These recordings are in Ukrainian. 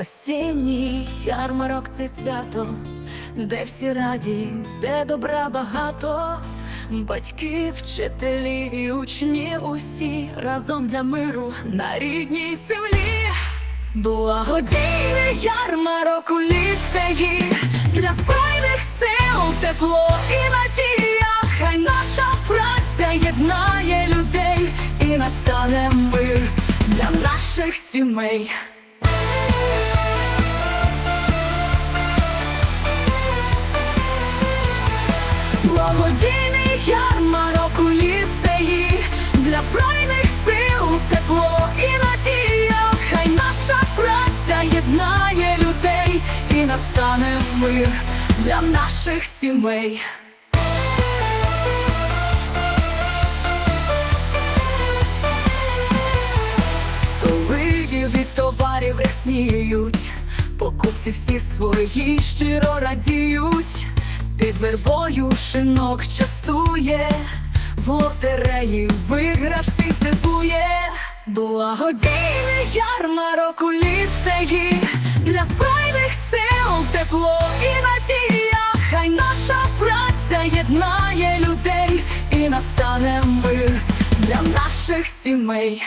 Осінній ярмарок це свято, де всі раді, де добра багато, батьки, вчителі і учні усі разом для миру на рідній землі. Благодійний ярмарок у ліцеї для збройних сил тепло і надія. Хай наша праця єднає людей і настане мир для наших сімей. Благодійний ярмарок у ліцеї для збройних сил тепло і надія. Хай наша праця єднає людей і настане мир для наших сімей. Товарів рясніють, покупці всі свої щиро радіють, під вербою шинок частує, в лотереї виграш всіх здивує, благодійний ярмарок у ліцеї для збройних сил тепло і надія. Хай наша праця єднає людей і настане мир для наших сімей.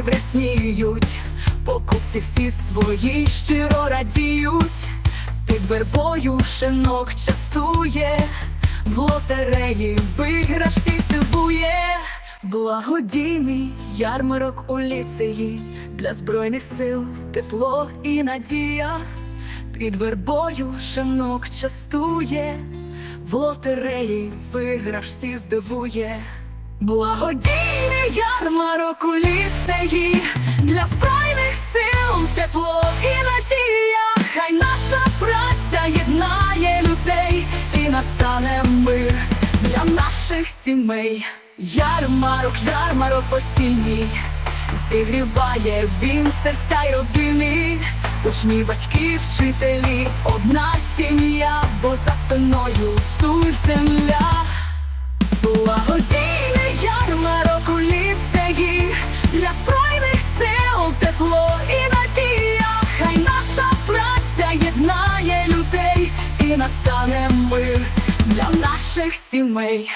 Товарів рясніють, покупці всі свої щиро радіють, під вербою шинок частує, в лотереї виграш всі здивує, благодійний ярмарок у ліцеї. Для збройних сил тепло і надія, під вербою шинок частує, в лотереї виграш всі здивує. Благодійний ярмарок у ліцеї для збройних сил тепло і надія. Хай наша праця єднає людей і настане мир для наших сімей. Ярмарок, ярмарок осінній, зігріває він серця й родини. Учні, батьки, вчителі, одна настане мир для наших сімей.